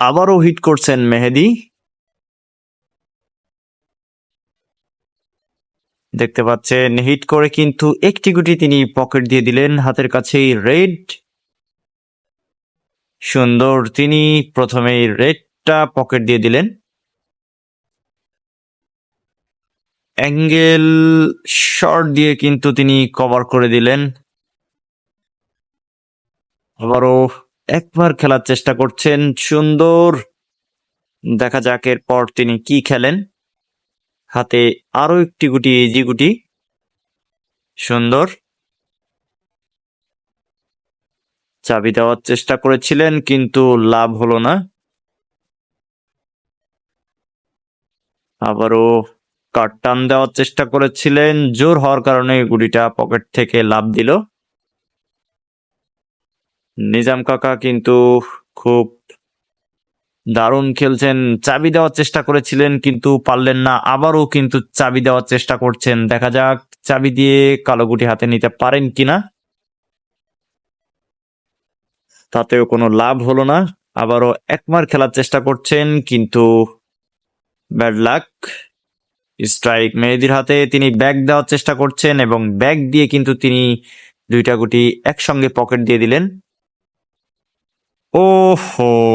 আবারও হিট করছেন মেহেদি। দেখতে পাচ্ছেন, হিট করে কিন্তু একটি গুটি তিনি পকেট দিয়ে দিলেন হাতের কাছেই রেড। সুন্দর, তিনি প্রথমেই রেডটা পকেট দিয়ে দিলেন। অ্যাঙ্গেল শর্ট দিয়ে কিন্তু তিনি কভার করে দিলেন। আবারও একবার খেলার চেষ্টা করছেন, সুন্দর। দেখা যাক এরপর তিনি কি খেলেন। হাতে আরও একটি গুটি ইজি গুটি। সুন্দর। চাবি দেওয়ার চেষ্টা করেছিলেন, কিন্তু লাভ হলো না। আবারও কাট টান দেওয়ার চেষ্টা করেছিলেন, জোর হওয়ার কারণে গুটিটা পকেট থেকে লাভ দিল। নিজাম কাকা কিন্তু খুব দারুণ খেলছেন, চাবি দেওয়ার চেষ্টা করেছিলেন কিন্তু পারলেন না, আবারও কিন্তু চাবি দেওয়ার চেষ্টা করছেন। দেখা যাক চাবি দিয়ে কালো গুটি হাতে নিতে পারেন কিনা। তাতেও কোনো লাভ হলো না, আবারও একবার খেলার চেষ্টা করছেন কিন্তু ব্যাড লাক। স্ট্রাইক মেহেদির হাতে তিনি ব্যাগ দেওয়ার চেষ্টা করছেন এবং ব্যাগ দিয়ে কিন্তু তিনি দুইটা গুটি একসঙ্গে পকেট দিয়ে দিলেন। ওহো